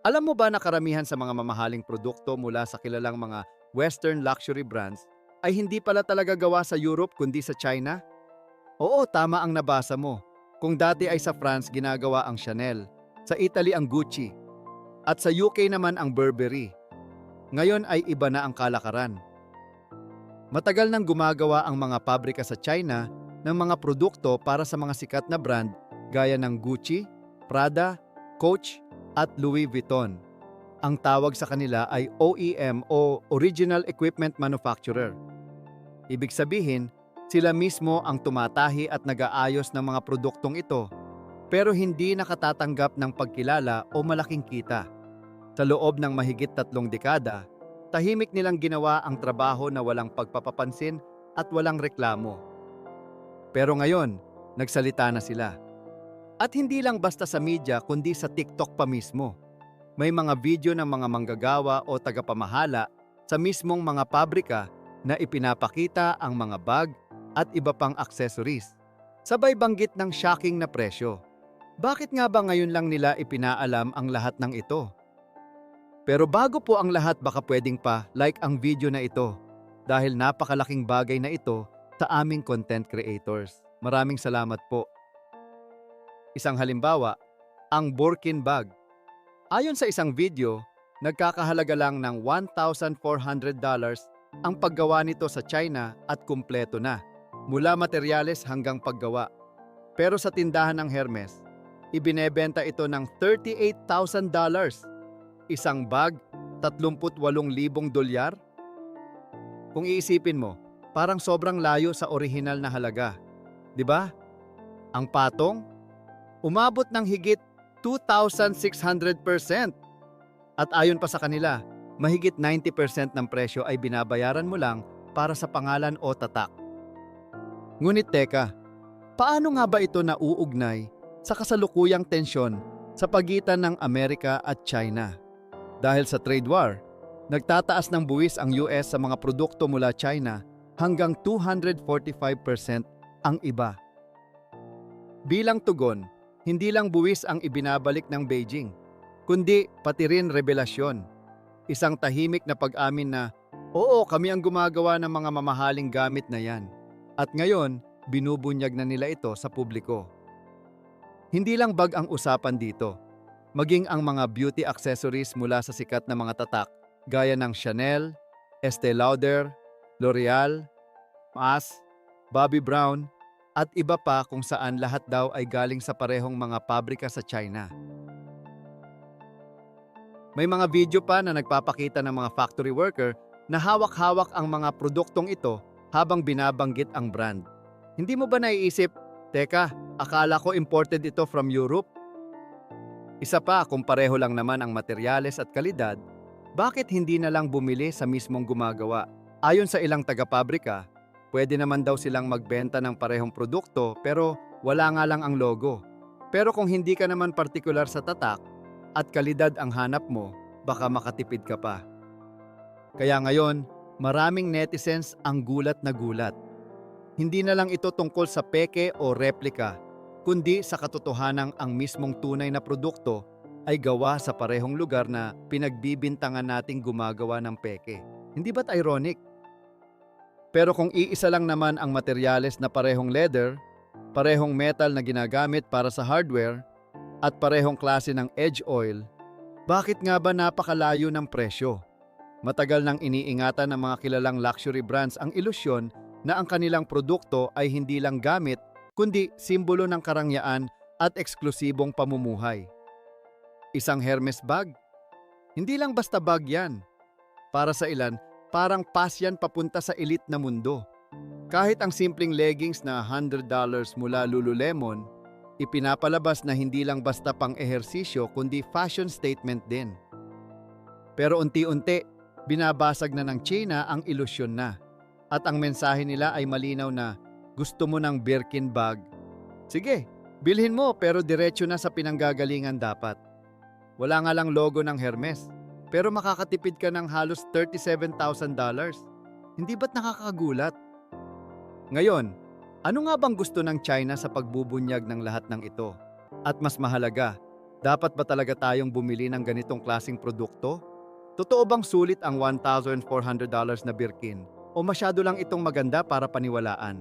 Alam mo ba na karamihan sa mga mamahaling produkto mula sa kilalang mga Western luxury brands ay hindi pala talaga gawa sa Europe kundi sa China? Oo, tama ang nabasa mo. Kung dati ay sa France ginagawa ang Chanel, sa Italy ang Gucci, at sa UK naman ang Burberry. Ngayon ay iba na ang kalakaran. Matagal nang gumagawa ang mga pabrika sa China ng mga produkto para sa mga sikat na brand gaya ng Gucci, Prada, Coach at Louis Vuitton. Ang tawag sa kanila ay OEM o Original Equipment Manufacturer. Ibig sabihin, sila mismo ang tumatahi at nag-aayos ng mga produktong ito pero hindi nakatatanggap ng pagkilala o malaking kita. Sa loob ng mahigit tatlong dekada, tahimik nilang ginawa ang trabaho na walang pagpapapansin at walang reklamo. Pero ngayon, nagsalita na sila. At hindi lang basta sa media kundi sa TikTok pa mismo. May mga video ng mga manggagawa o tagapamahala sa mismong mga pabrika na ipinapakita ang mga bag at iba pang accessories. Sabay banggit ng shocking na presyo. Bakit nga ba ngayon lang nila ipinaalam ang lahat ng ito? Pero bago po ang lahat baka pwedeng pa like ang video na ito dahil napakalaking bagay na ito sa aming content creators. Maraming salamat po. Isang halimbawa, ang Borkin bag. Ayon sa isang video, nagkakahalaga lang ng $1,400 ang paggawa nito sa China at kumpleto na, mula materyales hanggang paggawa. Pero sa tindahan ng Hermes, ibinebenta ito ng $38,000. Isang bag, 38,000 dolyar? Kung iisipin mo, parang sobrang layo sa orihinal na halaga. 'Di ba? Ang patong, umabot ng higit 2,600%. At ayon pa sa kanila, mahigit 90% ng presyo ay binabayaran mo lang para sa pangalan o tatak. Ngunit teka, paano nga ba ito nauugnay sa kasalukuyang tensyon sa pagitan ng Amerika at China? Dahil sa trade war, nagtataas ng buwis ang US sa mga produkto mula China hanggang 245% ang iba. Bilang tugon, hindi lang buwis ang ibinabalik ng Beijing, kundi pati rin revelasyon. Isang tahimik na pag-amin na, oo kami ang gumagawa ng mga mamahaling gamit na yan. At ngayon, binubunyag na nila ito sa publiko. Hindi lang bag ang usapan dito, maging ang mga beauty accessories mula sa sikat na mga tatak gaya ng Chanel, Estee Lauder, L'Oreal, Maas, Bobbi Brown, at iba pa kung saan lahat daw ay galing sa parehong mga pabrika sa China. May mga video pa na nagpapakita ng mga factory worker na hawak-hawak ang mga produktong ito habang binabanggit ang brand. Hindi mo ba naiisip, teka, akala ko imported ito from Europe? Isa pa, kung pareho lang naman ang materyales at kalidad, bakit hindi na lang bumili sa mismong gumagawa? Ayon sa ilang taga-pabrika, pwede naman daw silang magbenta ng parehong produkto pero wala nga lang ang logo. Pero kung hindi ka naman partikular sa tatak at kalidad ang hanap mo, baka makatipid ka pa. Kaya ngayon, maraming netizens ang gulat na gulat. Hindi na lang ito tungkol sa peke o replika, kundi sa katotohanang ang mismong tunay na produkto ay gawa sa parehong lugar na pinagbibintangan nating gumagawa ng peke. Hindi ba't ironic? Pero kung iisa lang naman ang materyales na parehong leather, parehong metal na ginagamit para sa hardware, at parehong klase ng edge oil, bakit nga ba napakalayo ng presyo? Matagal nang iniingatan ng mga kilalang luxury brands ang ilusyon na ang kanilang produkto ay hindi lang gamit, kundi simbolo ng karangyaan at eksklusibong pamumuhay. Isang Hermes bag? Hindi lang basta bag yan. Para sa ilan, parang pass yan papunta sa elite na mundo. Kahit ang simpleng leggings na $100 mula Lululemon, ipinapalabas na hindi lang basta pang ehersisyo kundi fashion statement din. Pero unti-unti, binabasag na ng China ang ilusyon na. At ang mensahe nila ay malinaw na gusto mo ng Birkin bag. Sige, bilhin mo pero diretso na sa pinanggagalingan dapat. Wala nga lang logo ng Hermes, pero makakatipid ka ng halos $37,000. Hindi ba't nakakagulat? Ngayon, ano nga bang gusto ng China sa pagbubunyag ng lahat ng ito? At mas mahalaga, Dapat ba talaga tayong bumili ng ganitong klasing produkto? Totoo bang sulit ang $1,400 na Birkin o masyado lang itong maganda para paniwalaan?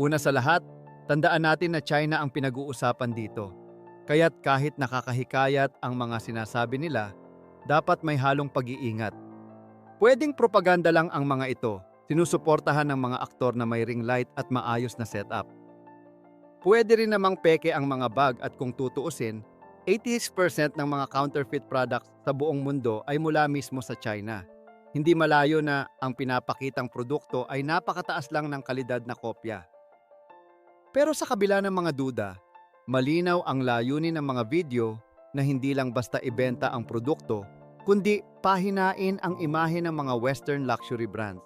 Una sa lahat, tandaan natin na China ang pinag-uusapan dito. Kaya't kahit nakakahikayat ang mga sinasabi nila, dapat may halong pag-iingat. Pwedeng propaganda lang ang mga ito, sinusuportahan ng mga aktor na may ring light at maayos na setup. Pwede rin namang peke ang mga bag at kung tutuusin, 80% ng mga counterfeit products sa buong mundo ay mula mismo sa China. Hindi malayo na ang pinapakitang produkto ay napakataas lang ng kalidad na kopya. Pero sa kabila ng mga duda, malinaw ang layunin ng mga video na hindi lang basta ibenta ang produkto, kundi pahinain ang imahe ng mga Western luxury brands.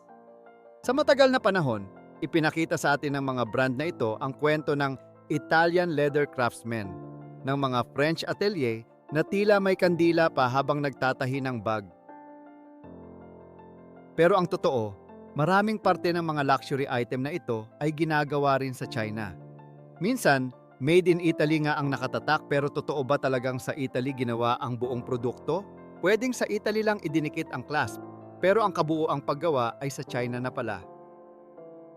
Sa matagal na panahon, ipinakita sa atin ng mga brand na ito ang kwento ng Italian leather craftsmen, ng mga French atelier na tila may kandila pa habang nagtatahi ng bag. Pero ang totoo, maraming parte ng mga luxury item na ito ay ginagawa rin sa China. Minsan, made in Italy nga ang nakatatak pero totoo ba talagang sa Italy ginawa ang buong produkto? Pwedeng sa Italy lang idinikit ang clasp, pero ang kabuoang paggawa ay sa China na pala.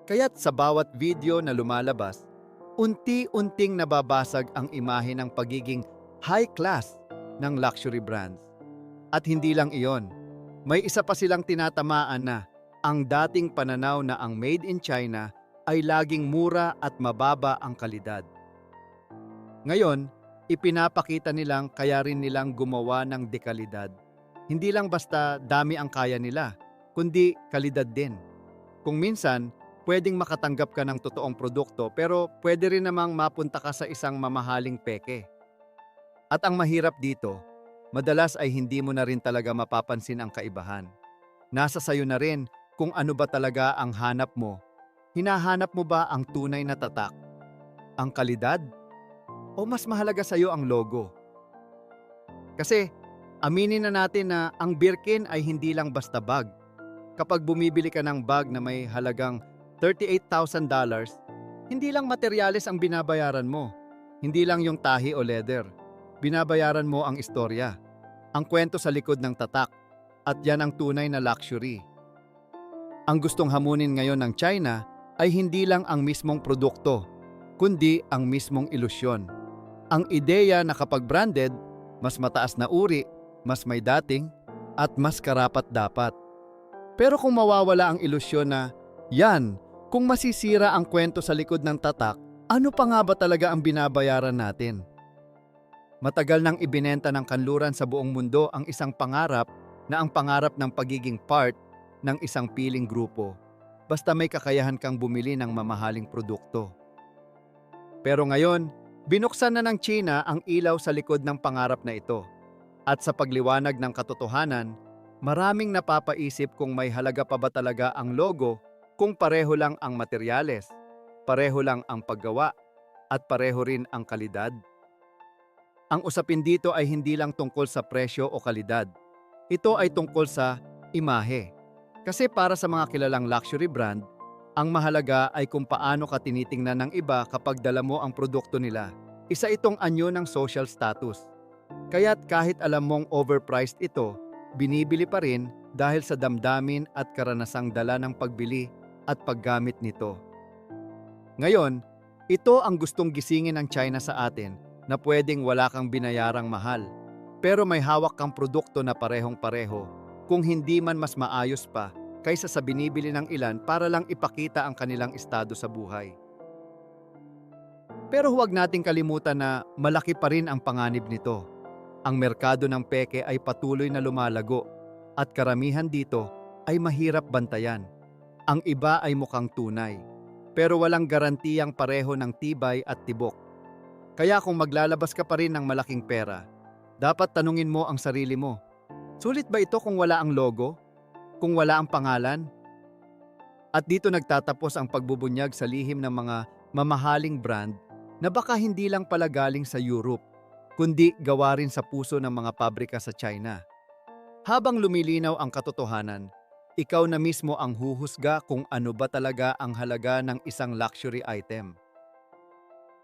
Kaya't sa bawat video na lumalabas, unti-unting nababasag ang imahe ng pagiging high class ng luxury brands. At hindi lang iyon, may isa pa silang tinatamaan na ang dating pananaw na ang made in China ay laging mura at mababa ang kalidad. Ngayon, ipinapakita nilang kaya rin nilang gumawa ng dekalidad. Hindi lang basta dami ang kaya nila, kundi kalidad din. Kung minsan, pwedeng makatanggap ka ng totoong produkto pero pwede rin namang mapunta ka sa isang mamahaling peke. At ang mahirap dito, madalas ay hindi mo na rin talaga mapapansin ang kaibahan. Nasa sayo na rin kung ano ba talaga ang hanap mo. Hinahanap mo ba ang tunay na tatak? Ang kalidad? O mas mahalaga sa'yo ang logo? Kasi, aminin na natin na ang Birkin ay hindi lang basta bag. Kapag bumibili ka ng bag na may halagang $38,000, hindi lang materyales ang binabayaran mo. Hindi lang yung tahi o leather. Binabayaran mo ang istorya. Ang kwento sa likod ng tatak. At yan ang tunay na luxury. Ang gustong hamunin ngayon ng China ay hindi lang ang mismong produkto, kundi ang mismong ilusyon. Ang ideya na kapag branded, mas mataas na uri, mas may dating, at mas karapat dapat. Pero kung mawawala ang ilusyon na, yan, kung masisira ang kwento sa likod ng tatak, ano pa nga ba talaga ang binabayaran natin? Matagal nang ibinenta ng kanluran sa buong mundo ang isang pangarap na ang pangarap ng pagiging part ng isang piling grupo basta may kakayahan kang bumili ng mamahaling produkto. Pero ngayon, binuksan na ng China ang ilaw sa likod ng pangarap na ito. At sa pagliwanag ng katotohanan, maraming napapaisip kung may halaga pa ba talaga ang logo kung pareho lang ang materyales, pareho lang ang paggawa, at pareho rin ang kalidad. Ang usapin dito ay hindi lang tungkol sa presyo o kalidad. Ito ay tungkol sa imahe. Kasi para sa mga kilalang luxury brand, ang mahalaga ay kung paano ka tinitingnan ng iba kapag dala mo ang produkto nila. Isa itong anyo ng social status. Kaya't kahit alam mong overpriced ito, binibili pa rin dahil sa damdamin at karanasang dala ng pagbili at paggamit nito. Ngayon, ito ang gustong gisingin ng China sa atin na pwedeng wala kang binayarang mahal, pero may hawak kang produkto na parehong pareho, kung hindi man mas maayos pa kaysa sa binibili ng ilan para lang ipakita ang kanilang estado sa buhay. Pero huwag nating kalimutan na malaki pa rin ang panganib nito. Ang merkado ng peke ay patuloy na lumalago at karamihan dito ay mahirap bantayan. Ang iba ay mukhang tunay, pero walang garantiyang pareho ng tibay at tibok. Kaya kung maglalabas ka pa rin ng malaking pera, dapat tanungin mo ang sarili mo. Sulit ba ito kung wala ang logo? Kung wala ang pangalan? At dito nagtatapos ang pagbubunyag sa lihim ng mga mamahaling brand na baka hindi lang pala galing sa Europe, kundi gawa rin sa puso ng mga pabrika sa China. Habang lumilinaw ang katotohanan, ikaw na mismo ang huhusga kung ano ba talaga ang halaga ng isang luxury item.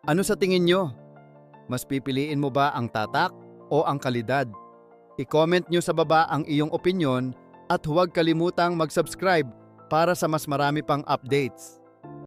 Ano sa tingin nyo? Mas pipiliin mo ba ang tatak o ang kalidad? I-comment nyo sa baba ang iyong opinion at huwag kalimutang mag-subscribe para sa mas marami pang updates.